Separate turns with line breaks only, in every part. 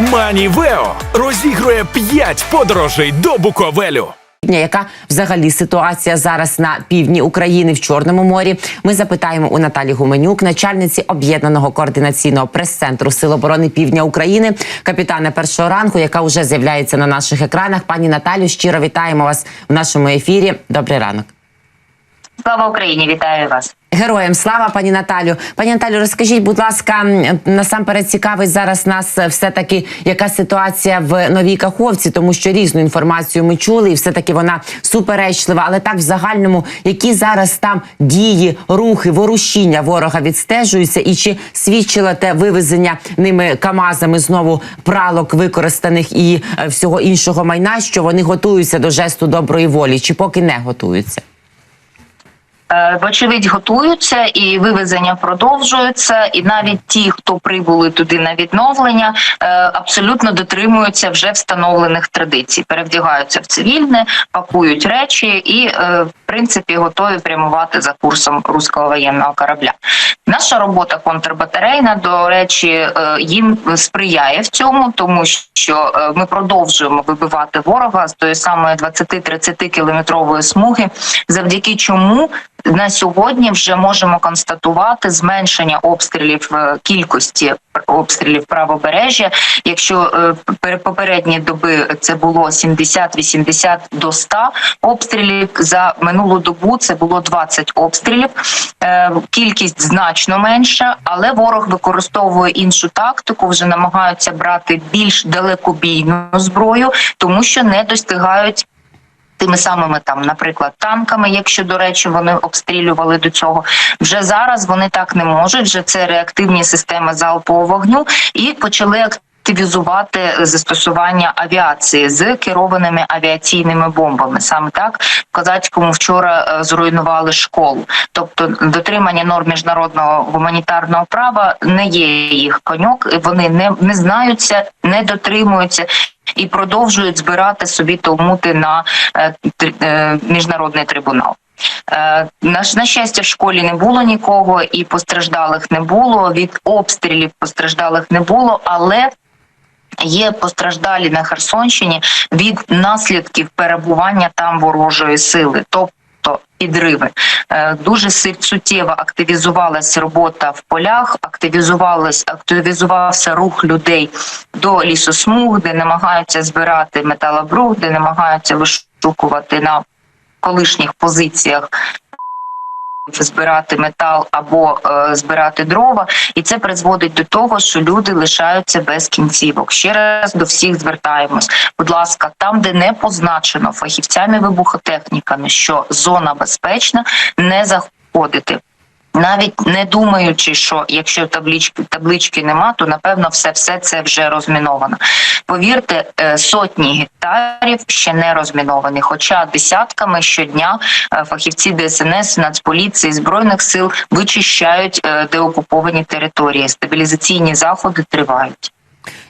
Манівео розігрує 5 подорожей до Буковелю.
Яка взагалі ситуація зараз на півдні України в Чорному морі? Ми запитаємо у Наталі Гуменюк, начальниці об'єднаного координаційного прес-центру Сил оборони Півдня України, капітана першого ранку, яка вже з'являється на наших екранах. Пані Наталю, щиро вітаємо вас в нашому ефірі. Добрий ранок.
Слава Україні, вітаю вас.
Героям слава, пані Наталю. Пані Наталю, розкажіть, будь ласка, насамперед цікавить зараз нас е, все таки яка ситуація в новій каховці, тому що різну інформацію ми чули, і все таки вона суперечлива. Але так в загальному, які зараз там дії, рухи, ворушіння ворога відстежуються, і чи свідчило те вивезення ними камазами знову пралок використаних і е, всього іншого майна, що вони готуються до жесту доброї волі, чи поки не готуються?
Е, Вочевидь, готуються і вивезення продовжуються. І навіть ті, хто прибули туди на відновлення, е, абсолютно дотримуються вже встановлених традицій. Перевдягаються в цивільне, пакують речі і, е, в принципі, готові прямувати за курсом руського воєнного корабля. Наша робота контрбатарейна, до речі, їм сприяє в цьому, тому що ми продовжуємо вибивати ворога з тої самої 20-30 кілометрової смуги, завдяки чому на сьогодні вже можемо констатувати зменшення обстрілів е, кількості обстрілів правобережжя. Якщо е, попередні доби це було 70-80 до 100 обстрілів, за минулу добу це було 20 обстрілів. Е, Кількість значно менша, але ворог використовує іншу тактику. Вже намагаються брати більш далекобійну зброю, тому що не достигають тими самими там, наприклад, танками, якщо до речі, вони обстрілювали до цього. Вже зараз вони так не можуть. Вже це реактивні системи залпового вогню, і почали активізувати застосування авіації з керованими авіаційними бомбами. Саме так в Козацькому вчора е, зруйнували школу. Тобто дотримання норм міжнародного гуманітарного права не є їх коньок. Вони не, не знаються, не дотримуються і продовжують збирати собі толмути на е, е, міжнародний трибунал. Е, На, на щастя, в школі не було нікого, і постраждалих не було. Від обстрілів постраждалих не було, але є постраждалі на Херсонщині від наслідків перебування там ворожої сили. Тобто підриви Е, дуже суттєво активізувалась робота в полях, активізувалась, активізувався рух людей до лісосмуг, де намагаються збирати металобрух, де намагаються вишукувати на колишніх позиціях. Збирати метал або е, збирати дрова, і це призводить до того, що люди лишаються без кінцівок. Ще раз до всіх звертаємось. Будь ласка, там, де не позначено фахівцями вибухотехніками, що зона безпечна, не заходити. Навіть не думаючи, що якщо таблички таблички нема, то напевно все все це вже розміновано. Повірте, е, сотні гектарів ще не розміновані. Хоча десятками щодня е, фахівці ДСНС, Нацполіції, збройних сил вичищають е, деокуповані території. Стабілізаційні заходи тривають.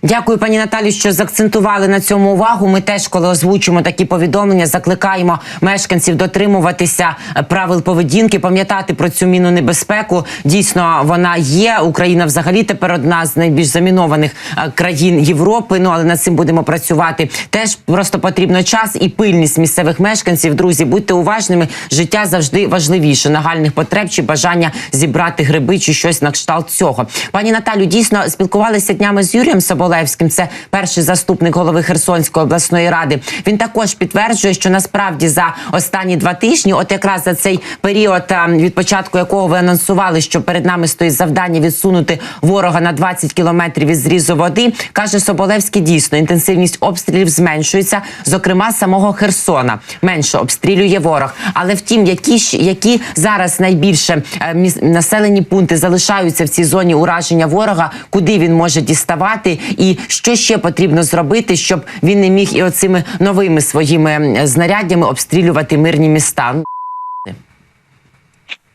Дякую, пані Наталі, що заакцентували на цьому увагу. Ми теж, коли озвучимо такі повідомлення, закликаємо мешканців дотримуватися е, правил поведінки, пам'ятати про цю міну небезпеку. Дійсно, вона є. Україна взагалі тепер одна з найбільш замінованих е, країн Європи. Ну але над цим будемо працювати. Теж просто потрібно час і пильність місцевих мешканців. Друзі, будьте уважними. Життя завжди важливіше нагальних потреб чи бажання зібрати гриби чи щось на кшталт цього. Пані Наталю, дійсно спілкувалися днями з Юрієм Соболевським. Це перший заступник голови Херсонської обласної ради. Він також підтверджує, що насправді за останні два тижні, от якраз за цей період, від початку якого ви анонсували, що перед нами стоїть завдання відсунути ворога на 20 кілометрів із зрізу води, каже Соболевський. Дійсно, інтенсивність обстрілів зменшується, зокрема самого Херсона. Менше обстрілює ворог. Але втім, які які зараз найбільше е, населені пункти залишаються в цій зоні ураження ворога, куди він може діставати, і що ще потрібно зробити, щоб він не міг і оцими новими своїми знаряддями обстрілювати мирні міста.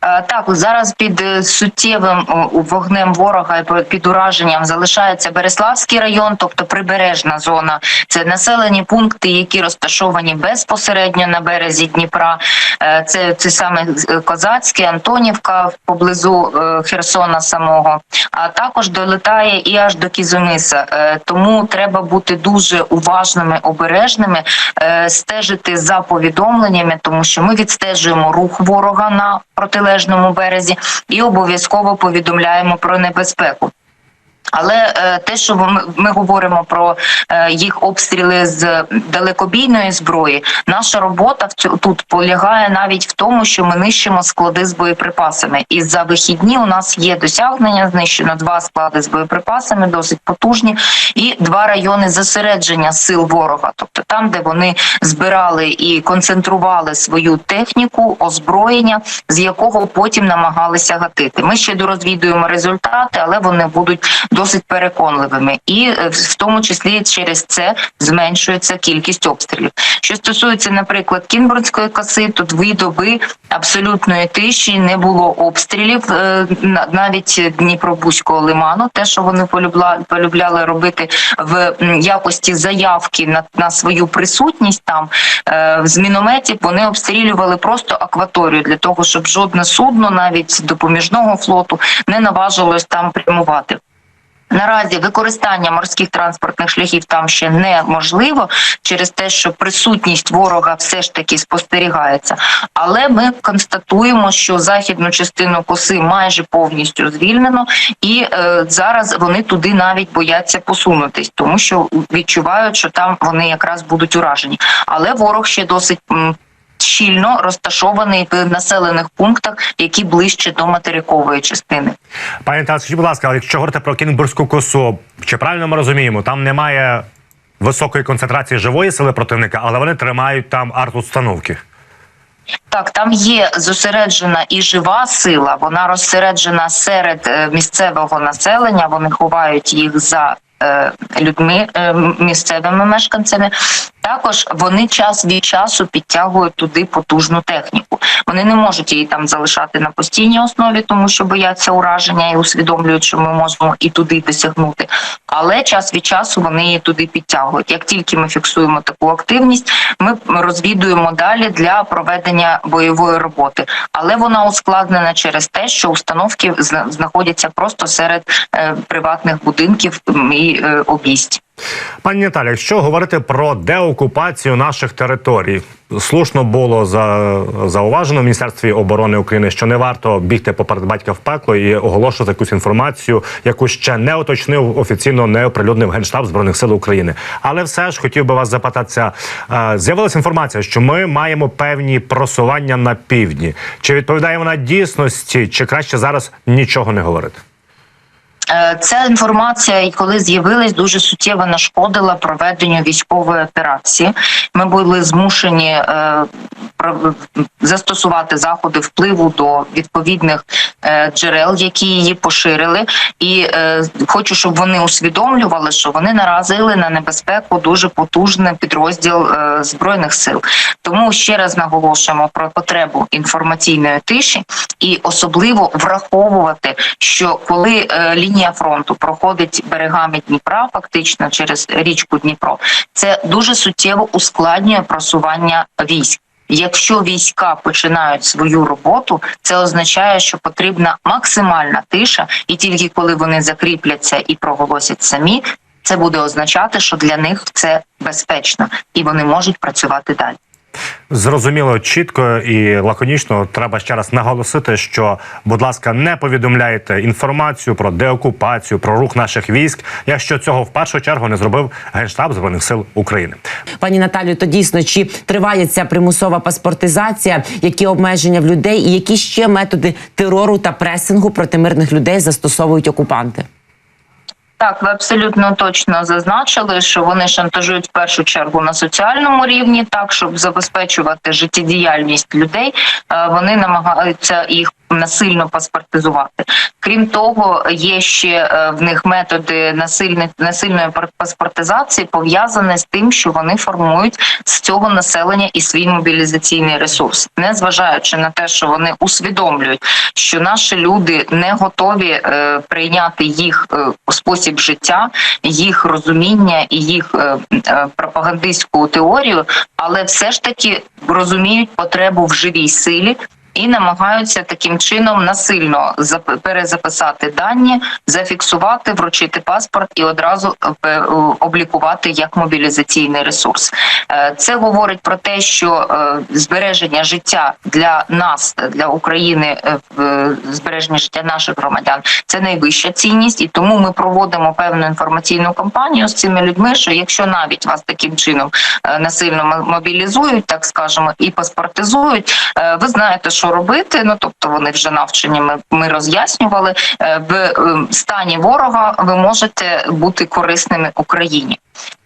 Е, Так, зараз під е, суттєвим вогнем ворога і під ураженням залишається Береславський район, тобто прибережна зона. Це населені пункти, які розташовані безпосередньо на березі Дніпра. Е, Це, це саме Козацьке, Антонівка поблизу Херсона самого. А також долетає і аж до Кізомиса. Е, Тому треба бути дуже уважними, обережними, стежити за повідомленнями, тому що ми відстежуємо рух ворога на протилежному березі і обов'язково повідомляємо про небезпеку. Але е, те, що ми, говоримо про е, їх обстріли з далекобійної зброї, наша робота в тут полягає навіть в тому, що ми нищимо склади з боєприпасами. І за вихідні у нас є досягнення. Знищено два склади з боєприпасами, досить потужні, і два райони зосередження сил ворога, тобто там, де вони збирали і концентрували свою техніку, озброєння, з якого потім намагалися гатити. Ми ще дорозвідуємо результати, але вони будуть досить переконливими, і е, в тому числі через це зменшується кількість обстрілів. Що стосується, наприклад, Кінбурнської коси, то дві доби абсолютної тиші не було обстрілів, е, на- навіть Дніпробузького лиману, те, що вони полюбляли робити в якості заявки на, на свою присутність там е, з мінометів, вони обстрілювали просто акваторію для того, щоб жодне судно, навіть допоміжного флоту, не наважилось там прямувати. Наразі використання морських транспортних шляхів там ще неможливо через те, що присутність ворога все ж таки спостерігається. Але ми констатуємо, що західну частину коси майже повністю звільнено, і е, зараз вони туди навіть бояться посунутись, тому що відчувають, що там вони якраз будуть уражені. Але ворог ще досить. Щільно розташований в населених пунктах, які ближче до материкової частини.
Пані Тарас, будь ласка, якщо говорити про Кінбурзьку косу, чи правильно ми розуміємо, там немає високої концентрації живої сили противника, але вони тримають там арт-установки.
Так, там є зосереджена і жива сила. Вона розсереджена серед е, місцевого населення. Вони ховають їх за е, людьми, е, місцевими мешканцями. Також вони час від часу підтягують туди потужну техніку. Вони не можуть її там залишати на постійній основі, тому що бояться ураження і усвідомлюють, що ми можемо і туди досягнути. Але час від часу вони її туди підтягують. Як тільки ми фіксуємо таку активність, ми розвідуємо далі для проведення бойової роботи. Але вона ускладнена через те, що установки зна- знаходяться просто серед е, приватних будинків і е, обійсть.
Пані Наталі, якщо говорити про деокупацію наших територій, слушно було за зауважено в Міністерстві оборони України, що не варто бігти поперед батька в пекло і оголошувати якусь інформацію, яку ще не уточнив офіційно не оприлюднив генштаб збройних сил України. Але все ж хотів би вас запитатися. е, З'явилася інформація, що ми маємо певні просування на півдні. Чи відповідає вона дійсності, чи краще зараз нічого не говорити?
Е, Ця інформація, коли з'явилась, дуже суттєво нашкодила проведенню військової операції. Ми були змушені е, застосувати заходи впливу до відповідних е, джерел, які її поширили. І е, хочу, щоб вони усвідомлювали, що вони наразили на небезпеку дуже потужний підрозділ е, збройних сил. Тому ще раз наголошуємо про потребу інформаційної тиші і особливо враховувати, що коли лінія фронту проходить берегами Дніпра, фактично через річку Дніпро, це дуже суттєво ускладнює просування військ. Якщо війська починають свою роботу, це означає, що потрібна максимальна тиша, і тільки коли вони закріпляться і проголосять самі, це буде означати, що для них це безпечно і вони можуть працювати далі.
Зрозуміло, чітко і лаконічно треба ще раз наголосити, що, будь ласка, не повідомляйте інформацію про деокупацію, про рух наших військ, якщо цього в першу чергу не зробив генштаб збройних сил України.
Пані Наталію, то дійсно чи триває ця примусова паспортизація, які обмеження в людей, і які ще методи терору та пресингу проти мирних людей застосовують окупанти?
Так, ви абсолютно точно зазначили, що вони шантажують в першу чергу на соціальному рівні, так щоб забезпечувати життєдіяльність людей. е, Вони намагаються їх насильно паспортизувати. Крім того, є ще е, в них методи насильни, насильної паспортизації пов'язані з тим, що вони формують з цього населення і свій мобілізаційний ресурс, незважаючи на те, що вони усвідомлюють, що наші люди не готові е, прийняти їх е, спосіб життя, їх розуміння і їх пропагандистську теорію, але все ж таки розуміють потребу в живій силі. І намагаються таким чином насильно зап- перезаписати дані, зафіксувати, вручити паспорт і одразу е, е, облікувати як мобілізаційний ресурс. Е, Це говорить про те, що збереження життя для нас, для України, збереження життя наших громадян це найвища цінність, і тому ми проводимо певну інформаційну кампанію з цими людьми. Що якщо навіть вас таким чином насильно мо- мобілізують, так скажемо, і паспортизують, ви знаєте, що робити. Ну тобто вони вже навчені. Ми, ми роз'яснювали Е, в е, стані ворога. Ви можете бути корисними Україні.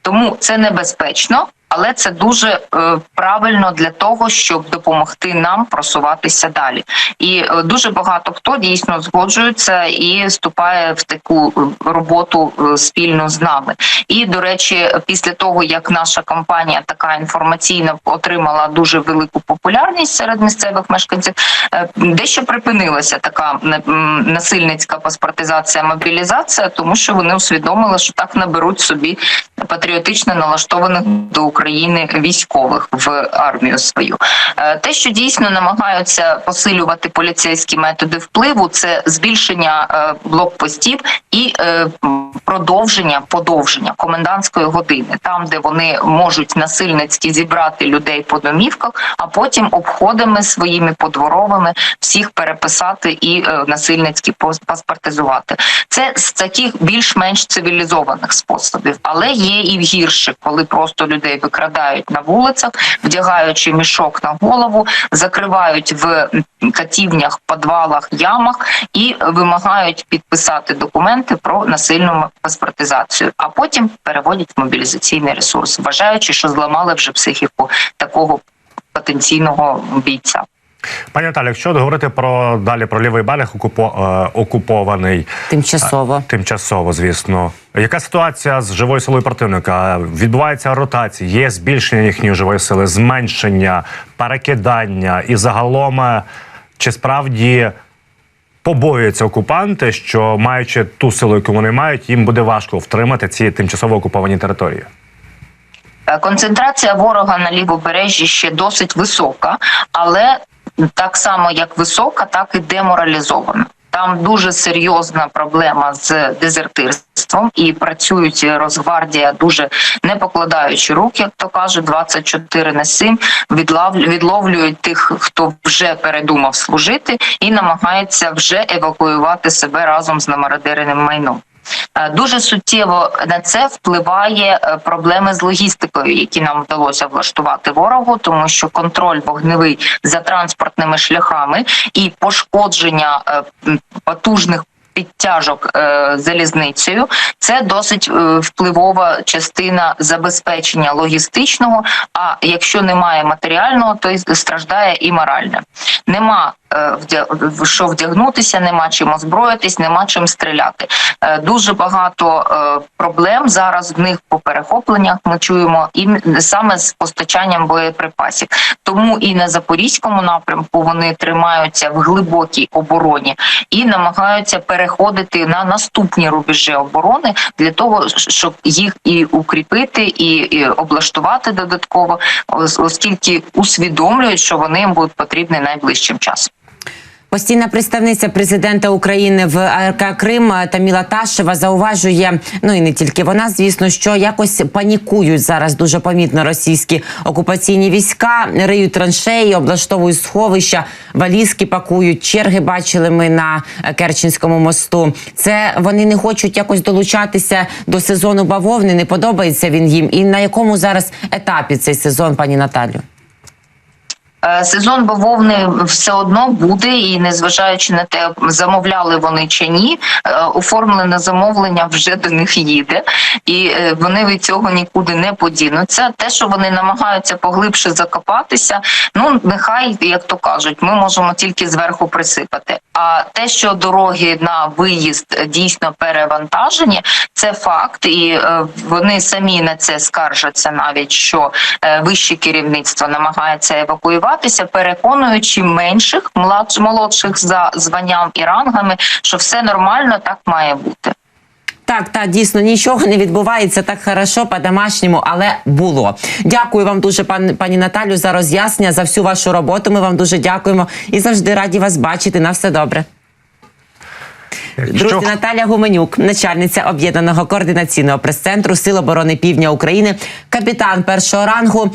Тому це небезпечно, але це дуже е, правильно для того, щоб допомогти нам просуватися далі. І е, дуже багато хто дійсно згоджується і вступає в таку е, роботу спільно з нами. І до речі, після того як наша кампанія така інформаційна отримала дуже велику популярність серед місцевих мешканців, дещо припинилася така насильницька паспортизація, мобілізація, тому що вони усвідомили, що так наберуть собі патріотично налаштованих до України військових в армію свою. Е, Те, що дійсно намагаються посилювати поліцейські методи впливу, це збільшення е, блокпостів і е, продовження подовження комендантської години, там де вони можуть насильницьки зібрати людей по домівках, а потім обходами своїми подворовими всіх переписати і насильницьки паспортизувати. Це з таких більш-менш цивілізованих способів, але є і в гірших, коли просто людей викрадають на вулицях, вдягаючи мішок на голову, закривають в катівнях, підвалах, ямах і вимагають підписати документи про насильну паспортизацію, а потім переводять в мобілізаційний ресурс, вважаючи, що зламали вже психіку такого потенційного бійця.
Пані Наталі, якщо говорити про далі про лівий берег окупо, е, окупований
Тимчасово.
тимчасово, звісно. Яка ситуація з живою силою противника? Відбувається ротація, є збільшення їхньої живої сили, зменшення, перекидання і загалом е, чи справді побоюються окупанти, що маючи ту силу, яку вони мають, їм буде важко втримати ці тимчасово окуповані території.
Е, Концентрація ворога на лівобережжі ще досить висока, але так само як висока, так і деморалізована. Там дуже серйозна проблема з дезертирством і працюють Росгвардія дуже не покладаючи рук, як то кажуть, 24 на 7, відлав- відловлюють тих, хто вже передумав служити, і намагається вже евакуювати себе разом з намародереним майном. Е, Дуже суттєво на це впливає е, проблеми з логістикою, які нам вдалося влаштувати ворогу, тому що контроль вогневий за транспортними шляхами і пошкодження е, потужних. Підтяжок залізницею це досить впливова частина забезпечення логістичного. А якщо немає матеріального, то й страждає і моральне. Нема що вдягнутися, нема чим озброїтись, нема чим стріляти. Е, Дуже багато е, проблем зараз в них по перехопленнях. Ми чуємо і саме з постачанням боєприпасів. Тому і на запорізькому напрямку вони тримаються в глибокій обороні і намагаються переходити на наступні рубежі оборони для того, щоб їх і укріпити, і, і облаштувати додатково, оскільки усвідомлюють, що вони їм будуть потрібні найближчим часом.
Постійна представниця президента України в АРК Крим Таміла Ташева зауважує, ну і не тільки вона, звісно, що якось панікують зараз дуже помітно російські окупаційні війська, риють траншеї, облаштовують сховища, валізки пакують. Черги бачили ми на Керченському мосту. Це вони не хочуть якось долучатися до сезону бавовни. Не подобається він їм. І на якому зараз етапі цей сезон, пані Наталю?
Е, Сезон бавовни все одно буде, і незважаючи на те, замовляли вони чи ні, е, оформлене замовлення вже до них їде, і е, вони від цього нікуди не подінуться. Те, що вони намагаються поглибше закопатися, ну нехай, як то кажуть, ми можемо тільки зверху присипати. А те, що дороги на виїзд дійсно перевантажені, це факт, і вони самі на це скаржаться, навіть що вище керівництво намагається евакуюватися, переконуючи менших младш, молодших за званням і рангами, що все нормально, так має бути.
Так, так, дійсно нічого не відбувається так хорошо по-домашньому, але було. Дякую вам дуже, пан, пані Наталю, за роз'яснення, за всю вашу роботу. Ми вам дуже дякуємо і завжди раді вас бачити. На все добре. Друзі, Наталя Гуменюк, начальниця об'єднаного координаційного прес-центру Сил оборони Півдня України, капітан першого рангу.